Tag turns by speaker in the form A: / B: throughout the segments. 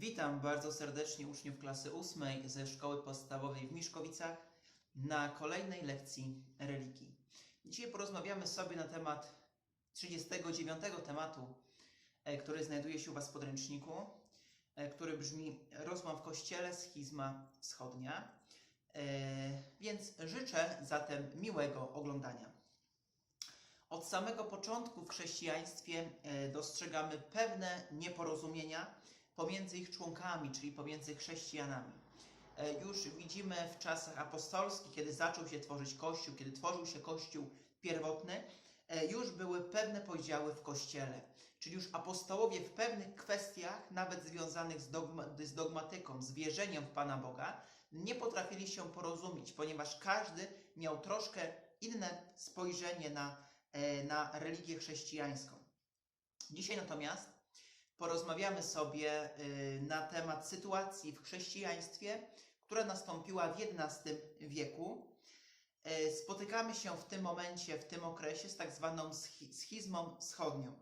A: Witam bardzo serdecznie uczniów klasy ósmej ze szkoły podstawowej w Miszkowicach na kolejnej lekcji religii. Dzisiaj porozmawiamy sobie na temat 39 tematu, e, który znajduje się u Was w podręczniku, e, który brzmi Rozłam w Kościele, schizma wschodnia. E, Więc życzę zatem miłego oglądania. Od samego początku w chrześcijaństwie dostrzegamy pewne nieporozumienia pomiędzy ich członkami, czyli pomiędzy chrześcijanami. E, Już widzimy w czasach apostolskich, kiedy zaczął się tworzyć Kościół, kiedy tworzył się Kościół pierwotny, e, już były pewne podziały w Kościele. Czyli już apostołowie w pewnych kwestiach, nawet związanych z, dogma, z dogmatyką, z wierzeniem w Pana Boga, nie potrafili się porozumieć, ponieważ każdy miał troszkę inne spojrzenie na, e, na religię chrześcijańską. Dzisiaj natomiast porozmawiamy sobie y, na temat sytuacji w chrześcijaństwie, która nastąpiła w XI wieku. Y, Spotykamy się w tym momencie, w tym okresie z tak zwaną schi- schizmą wschodnią.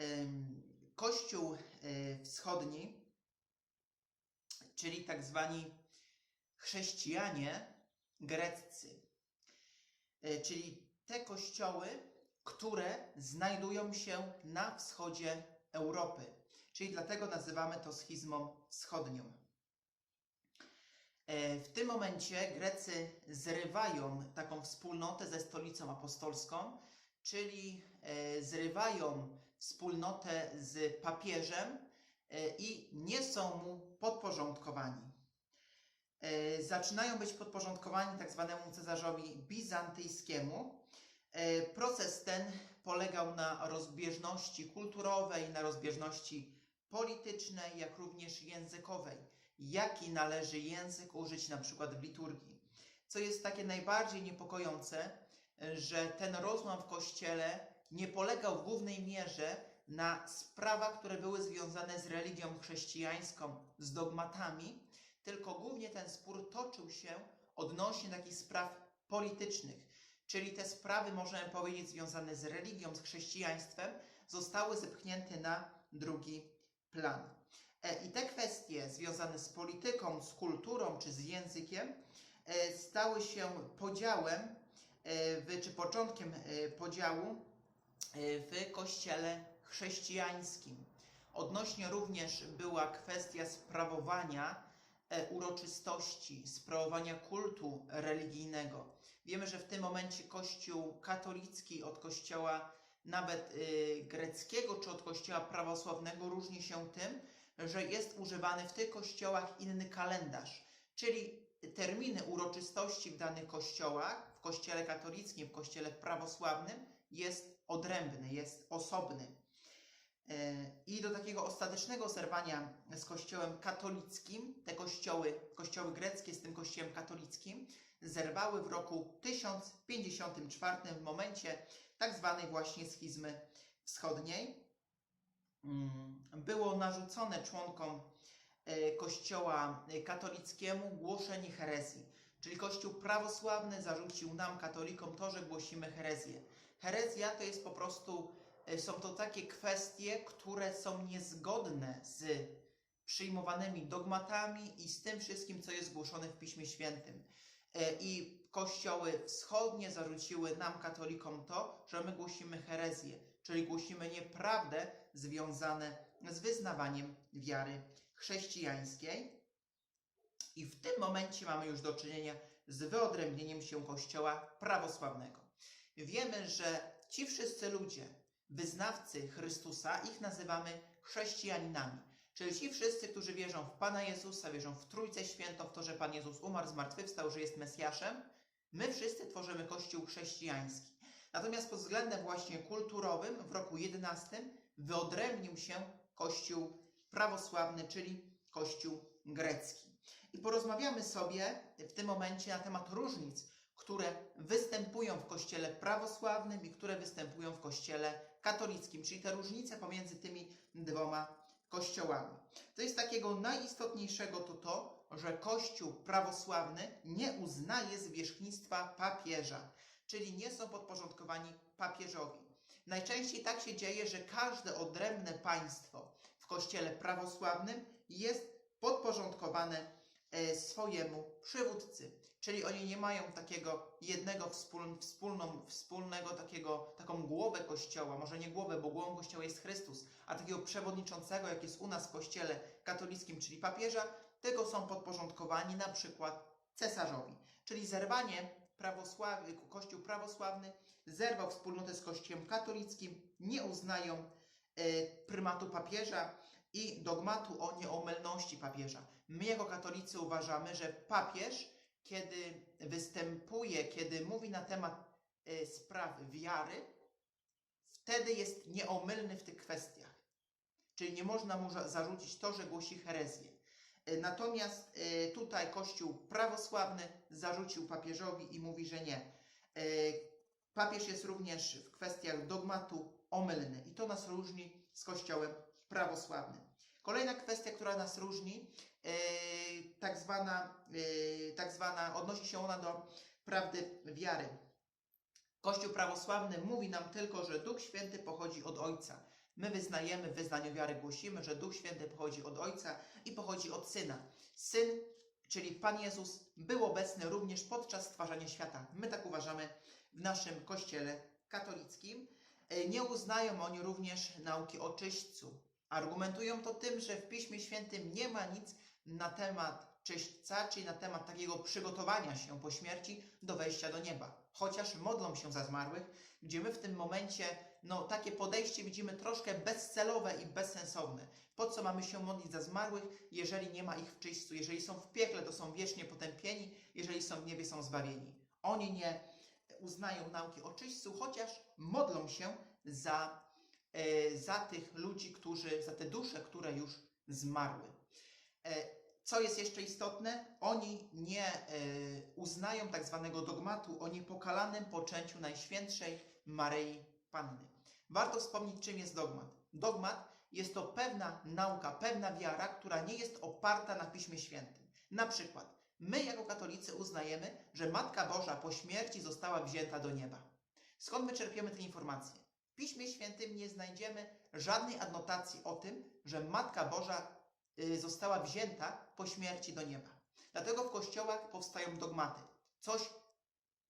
A: Ym, Kościół y, wschodni, czyli tak zwani chrześcijanie greccy, y, czyli te kościoły, które znajdują się na wschodzie Europy. Czyli dlatego nazywamy to schizmą wschodnią. E, W tym momencie Grecy zrywają taką wspólnotę ze stolicą apostolską, czyli e, zrywają wspólnotę z papieżem e, i nie są mu podporządkowani. Zaczynają być podporządkowani tak zwanemu cesarzowi bizantyjskiemu. Proces ten polegał na rozbieżności kulturowej, na rozbieżności politycznej, jak również językowej. Jaki należy język użyć na przykład w liturgii? Co jest takie najbardziej niepokojące, że ten rozłam w kościele nie polegał w głównej mierze na sprawach, które były związane z religią chrześcijańską, z dogmatami, tylko głównie ten spór toczył się odnośnie takich spraw politycznych. Czyli te sprawy, możemy powiedzieć, związane z religią, z chrześcijaństwem, zostały zepchnięte na drugi plan. E, I te kwestie związane z polityką, z kulturą czy z językiem e, stały się podziałem, e, czy początkiem podziału w kościele chrześcijańskim. Odnośnie również była kwestia sprawowania uroczystości, sprawowania kultu religijnego. Wiemy, że w tym momencie Kościół katolicki od Kościoła nawet y, greckiego czy od Kościoła prawosławnego różni się tym, że jest używany w tych kościołach inny kalendarz, czyli terminy uroczystości w danych kościołach, w Kościele katolickim, w Kościele prawosławnym jest odrębny, jest osobny. E, I do takiego ostatecznego zerwania z Kościołem katolickim, te kościoły, kościoły greckie z tym Kościołem katolickim, zerwały w roku 1054 w momencie tak zwanej właśnie schizmy wschodniej. Mm, Było narzucone członkom e, Kościoła katolickiemu głoszenie herezji. Czyli Kościół prawosławny zarzucił nam, katolikom, to, że głosimy herezję. Herezja to jest po prostu, są to takie kwestie, które są niezgodne z przyjmowanymi dogmatami i z tym wszystkim, co jest głoszone w Piśmie Świętym. E, I kościoły wschodnie zarzuciły nam, katolikom, to, że my głosimy herezję, czyli głosimy nieprawdę związane z wyznawaniem wiary chrześcijańskiej. I w tym momencie mamy już do czynienia z wyodrębnieniem się kościoła prawosławnego. Wiemy, że ci wszyscy ludzie, wyznawcy Chrystusa, ich nazywamy chrześcijaninami. Czyli ci wszyscy, którzy wierzą w Pana Jezusa, wierzą w Trójcę Świętą, w to, że Pan Jezus umarł, zmartwychwstał, że jest Mesjaszem, my wszyscy tworzymy Kościół chrześcijański. Natomiast pod względem właśnie kulturowym w roku XI wyodrębnił się Kościół prawosławny, czyli Kościół grecki. I porozmawiamy sobie w tym momencie na temat różnic, które występują w Kościele prawosławnym i które występują w Kościele katolickim, czyli te różnice pomiędzy tymi dwoma kościołami. To jest takiego najistotniejszego to to, że Kościół prawosławny nie uznaje zwierzchnictwa papieża, czyli nie są podporządkowani papieżowi. Najczęściej tak się dzieje, że każde odrębne państwo w Kościele prawosławnym jest podporządkowane swojemu przywódcy. Czyli oni nie mają takiego jednego wspól, wspólną, wspólnego takiego, taką głowę Kościoła, może nie głowę, bo głową Kościoła jest Chrystus, a takiego przewodniczącego, jak jest u nas w Kościele katolickim, czyli papieża, tego są podporządkowani na przykład cesarzowi. Czyli zerwanie prawosławy, Kościół prawosławny zerwał wspólnotę z Kościołem katolickim, nie uznają e, prymatu papieża i dogmatu o nieomylności papieża. My jako katolicy uważamy, że papież, kiedy występuje, kiedy mówi na temat e, spraw wiary, wtedy jest nieomylny w tych kwestiach. Czyli nie można mu za- zarzucić to, że głosi herezję. E, Natomiast e, tutaj Kościół prawosławny zarzucił papieżowi i mówi, że nie. Papież jest również w kwestiach dogmatu omylny i to nas różni z Kościołem prawosławnym. Kolejna kwestia, która nas różni, e, tak zwana, e, tak zwana, odnosi się ona do prawdy wiary. Kościół prawosławny mówi nam tylko, że Duch Święty pochodzi od Ojca. My wyznajemy, w wyznaniu wiary głosimy, że Duch Święty pochodzi od Ojca i pochodzi od Syna. Syn, czyli Pan Jezus, był obecny również podczas stwarzania świata. My tak uważamy w naszym Kościele katolickim. E, Nie uznają oni również nauki o czyśćcu. Argumentują to tym, że w Piśmie Świętym nie ma nic na temat czyśćca, czyli na temat takiego przygotowania się po śmierci do wejścia do nieba. Chociaż modlą się za zmarłych, gdzie my w tym momencie, no takie podejście widzimy troszkę bezcelowe i bezsensowne. Po co mamy się modlić za zmarłych, jeżeli nie ma ich w czyśćcu? Jeżeli są w piekle, to są wiecznie potępieni, jeżeli są w niebie, są zbawieni. Oni nie uznają nauki o czyśćcu, chociaż modlą się za, za tych ludzi, którzy, za te dusze, które już zmarły. E, co jest jeszcze istotne? Oni nie e, uznają tak zwanego dogmatu o niepokalanym poczęciu Najświętszej Maryi Panny. Warto wspomnieć, czym jest dogmat. Dogmat jest to pewna nauka, pewna wiara, która nie jest oparta na Piśmie Świętym. Na przykład, my jako katolicy uznajemy, że Matka Boża po śmierci została wzięta do nieba. Skąd my czerpiemy te informacje? Piśmie Świętym nie znajdziemy żadnej adnotacji o tym, że Matka Boża y, została wzięta po śmierci do nieba. Dlatego w kościołach powstają dogmaty. Coś,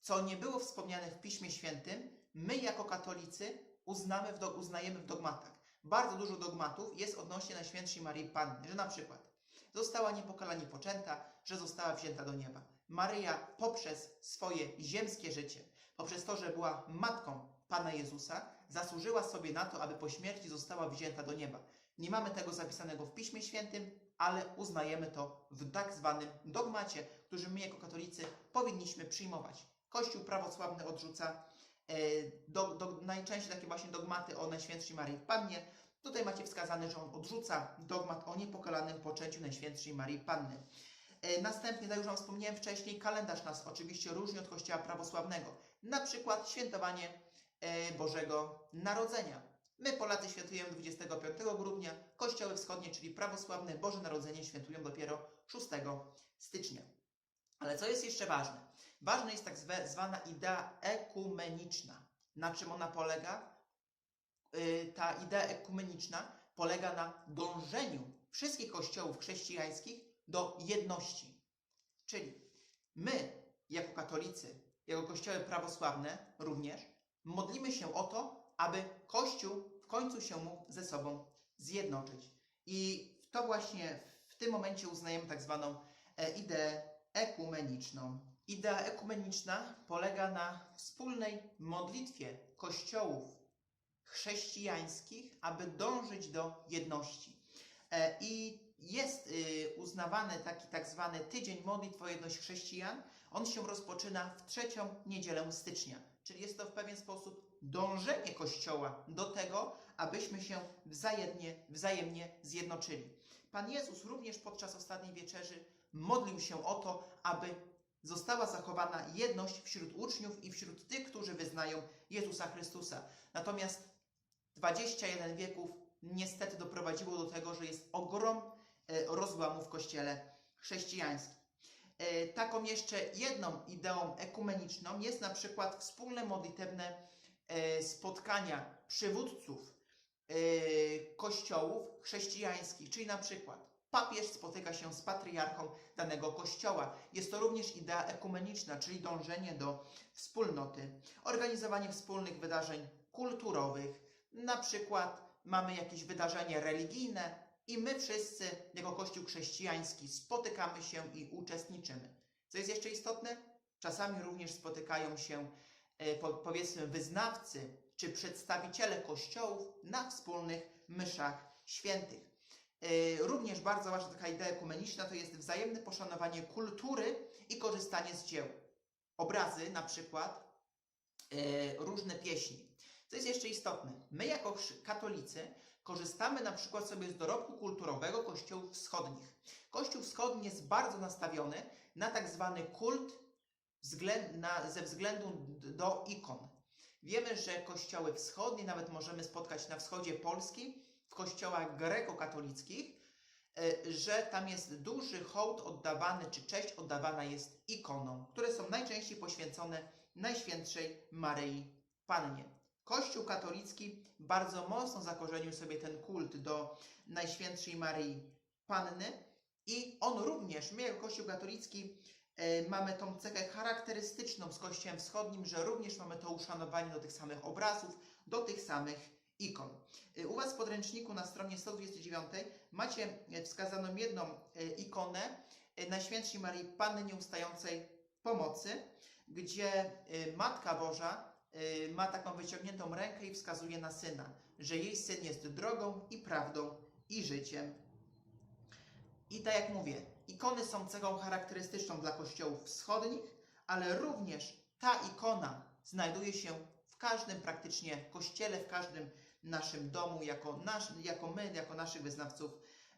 A: co nie było wspomniane w Piśmie Świętym, my jako katolicy uznamy w uznajemy w dogmatach. Bardzo dużo dogmatów jest odnośnie Najświętszej Maryi Panny, że na przykład została niepokalanie poczęta, że została wzięta do nieba. Maryja poprzez swoje ziemskie życie, poprzez to, że była matką Pana Jezusa, zasłużyła sobie na to, aby po śmierci została wzięta do nieba. Nie mamy tego zapisanego w Piśmie Świętym, ale uznajemy to w tak zwanym dogmacie, który my jako katolicy powinniśmy przyjmować. Kościół prawosławny odrzuca e, do, do, najczęściej takie właśnie dogmaty o Najświętszej Maryi Pannie. Tutaj macie wskazane, że on odrzuca dogmat o niepokalanym poczęciu Najświętszej Maryi Panny. E, Następnie, tak już Wam wspomniałem wcześniej, kalendarz nas oczywiście różni od Kościoła prawosławnego. Na przykład świętowanie Bożego Narodzenia. My Polacy świętujemy 25 grudnia, kościoły wschodnie, czyli prawosławne, Boże Narodzenie świętują dopiero 6 stycznia. Ale co jest jeszcze ważne? Ważna jest tak zwana idea ekumeniczna. Na czym ona polega? Y, Ta idea ekumeniczna polega na dążeniu wszystkich kościołów chrześcijańskich do jedności. Czyli my, jako katolicy, jako kościoły prawosławne również, modlimy się o to, aby Kościół w końcu się mógł ze sobą zjednoczyć. I to właśnie w tym momencie uznajemy tak zwaną e, ideę ekumeniczną. Idea ekumeniczna polega na wspólnej modlitwie kościołów chrześcijańskich, aby dążyć do jedności. E, I jest y, uznawany taki tak zwany tydzień modlitw o jedność chrześcijan. On się rozpoczyna w trzecią niedzielę stycznia. Czyli jest to w pewien sposób dążenie Kościoła do tego, abyśmy się wzajemnie, wzajemnie zjednoczyli. Pan Jezus również podczas ostatniej wieczerzy modlił się o to, aby została zachowana jedność wśród uczniów i wśród tych, którzy wyznają Jezusa Chrystusa. Natomiast 21 wieków niestety doprowadziło do tego, że jest ogrom e, rozłamu w Kościele chrześcijańskim. E, Taką jeszcze jedną ideą ekumeniczną jest na przykład wspólne modlitewne e, spotkania przywódców e, kościołów chrześcijańskich, czyli na przykład papież spotyka się z patriarchą danego kościoła. Jest to również idea ekumeniczna, czyli dążenie do wspólnoty, organizowanie wspólnych wydarzeń kulturowych. Na przykład mamy jakieś wydarzenie religijne i my wszyscy, jako Kościół chrześcijański, spotykamy się i uczestniczymy. Co jest jeszcze istotne? Czasami również spotykają się, e, po, powiedzmy, wyznawcy czy przedstawiciele kościołów na wspólnych myszach świętych. E, Również bardzo ważna taka idea ekumeniczna to jest wzajemne poszanowanie kultury i korzystanie z dzieł. Obrazy na przykład, e, różne pieśni. Co jest jeszcze istotne, my jako katolicy korzystamy na przykład sobie z dorobku kulturowego kościołów wschodnich. Kościół wschodni jest bardzo nastawiony na tak zwany kult względ, na, ze względu do ikon. Wiemy, że kościoły wschodnie, nawet możemy spotkać na wschodzie Polski, w kościołach grekokatolickich, e, że tam jest duży hołd oddawany, czy cześć oddawana jest ikonom, które są najczęściej poświęcone Najświętszej Maryi Pannie. Kościół katolicki bardzo mocno zakorzenił sobie ten kult do Najświętszej Maryi Panny i on również, my jako Kościół katolicki e, mamy tą cechę charakterystyczną z Kościołem Wschodnim, że również mamy to uszanowanie do tych samych obrazów, do tych samych ikon. E, U Was w podręczniku na stronie 129 macie e, wskazaną jedną ikonę Najświętszej Maryi Panny Nieustającej Pomocy, gdzie Matka Boża ma taką wyciągniętą rękę i wskazuje na Syna, że jej Syn jest drogą i prawdą i życiem. I tak jak mówię, ikony są cechą charakterystyczną dla kościołów wschodnich, ale również ta ikona znajduje się w każdym praktycznie kościele, w każdym naszym domu, jako, nasz, jako my, jako naszych wyznawców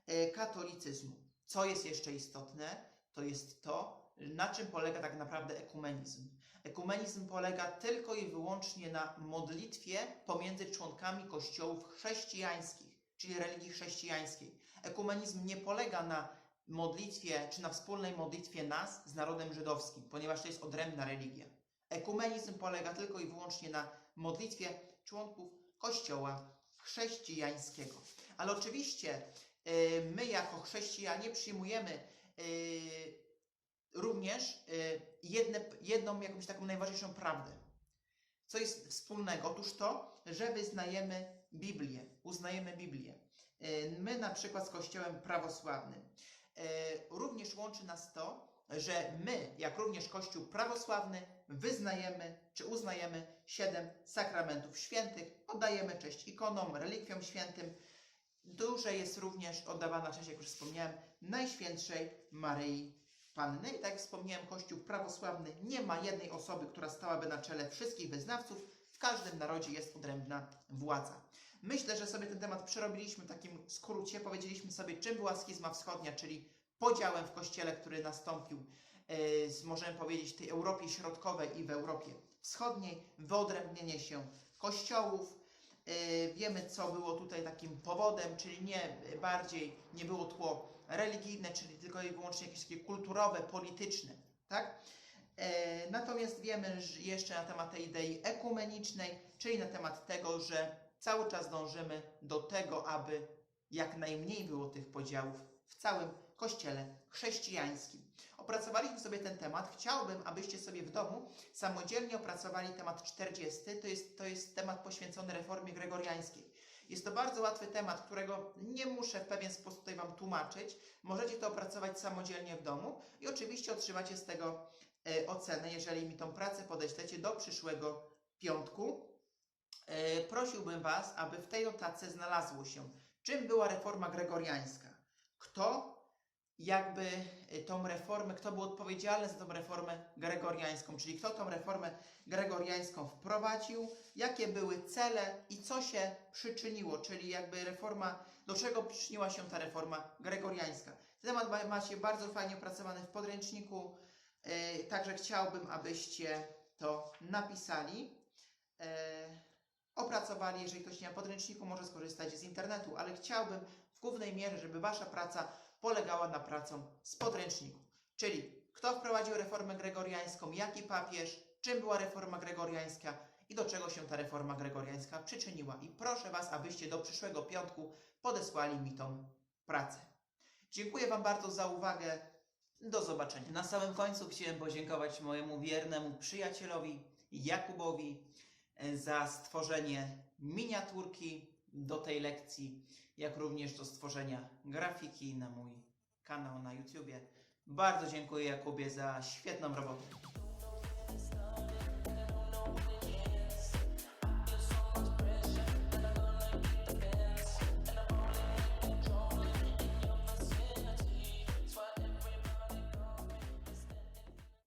A: e, katolicyzmu. Co jest jeszcze istotne, to jest to, na czym polega tak naprawdę ekumenizm. Ekumenizm polega tylko i wyłącznie na modlitwie pomiędzy członkami kościołów chrześcijańskich, czyli religii chrześcijańskiej. Ekumenizm nie polega na modlitwie, czy na wspólnej modlitwie nas z narodem żydowskim, ponieważ to jest odrębna religia. Ekumenizm polega tylko i wyłącznie na modlitwie członków Kościoła chrześcijańskiego. Ale oczywiście y, my jako chrześcijanie przyjmujemy y, również y, jedne, jedną jakąś taką najważniejszą prawdę. Co jest wspólnego? Otóż to, że wyznajemy Biblię, uznajemy Biblię. Y, My na przykład z Kościołem prawosławnym. Y, Również łączy nas to, że my, jak również Kościół prawosławny, wyznajemy czy uznajemy siedem sakramentów świętych, oddajemy cześć ikonom, relikwiom świętym. Duże jest również oddawana cześć, jak już wspomniałem, Najświętszej Maryi Panny. I tak jak wspomniałem, Kościół prawosławny nie ma jednej osoby, która stałaby na czele wszystkich wyznawców. W każdym narodzie jest odrębna władza. Myślę, że sobie ten temat przerobiliśmy w takim skrócie. Powiedzieliśmy sobie, czym była schizma wschodnia, czyli podziałem w Kościele, który nastąpił, e, z, możemy powiedzieć, w tej Europie Środkowej i w Europie Wschodniej, wyodrębnienie się kościołów. E, Wiemy, co było tutaj takim powodem, czyli nie bardziej nie było tło religijne, czyli tylko i wyłącznie jakieś takie kulturowe, polityczne, tak? E, Natomiast wiemy jeszcze na temat tej idei ekumenicznej, czyli na temat tego, że cały czas dążymy do tego, aby jak najmniej było tych podziałów w całym Kościele chrześcijańskim. Opracowaliśmy sobie ten temat. Chciałbym, abyście sobie w domu samodzielnie opracowali temat 40. To jest, to jest temat poświęcony reformie gregoriańskiej. Jest to bardzo łatwy temat, którego nie muszę w pewien sposób tutaj Wam tłumaczyć. Możecie to opracować samodzielnie w domu i oczywiście otrzymacie z tego e, ocenę, jeżeli mi tą pracę podeślecie do przyszłego piątku. E, prosiłbym Was, aby w tej notatce znalazło się, czym była reforma gregoriańska, kto jakby y, tą reformę, kto był odpowiedzialny za tą reformę gregoriańską, czyli kto tą reformę gregoriańską wprowadził, jakie były cele i co się przyczyniło, czyli jakby reforma, do czego przyczyniła się ta reforma gregoriańska. Ten temat ma- macie bardzo fajnie opracowany w podręczniku, y, także chciałbym, abyście to napisali. e, opracowali, jeżeli ktoś nie ma podręczniku, może skorzystać z internetu, ale chciałbym w głównej mierze, żeby Wasza praca polegała na pracą z podręczniku. Czyli kto wprowadził reformę gregoriańską, jaki papież, czym była reforma gregoriańska i do czego się ta reforma gregoriańska przyczyniła. I proszę Was, abyście do przyszłego piątku podesłali mi tą pracę. Dziękuję Wam bardzo za uwagę. Do zobaczenia. Na samym końcu chciałem podziękować mojemu wiernemu przyjacielowi Jakubowi e, za stworzenie miniaturki do tej lekcji, jak również do stworzenia grafiki na mój kanał na YouTubie. Bardzo dziękuję Jakubie za świetną robotę.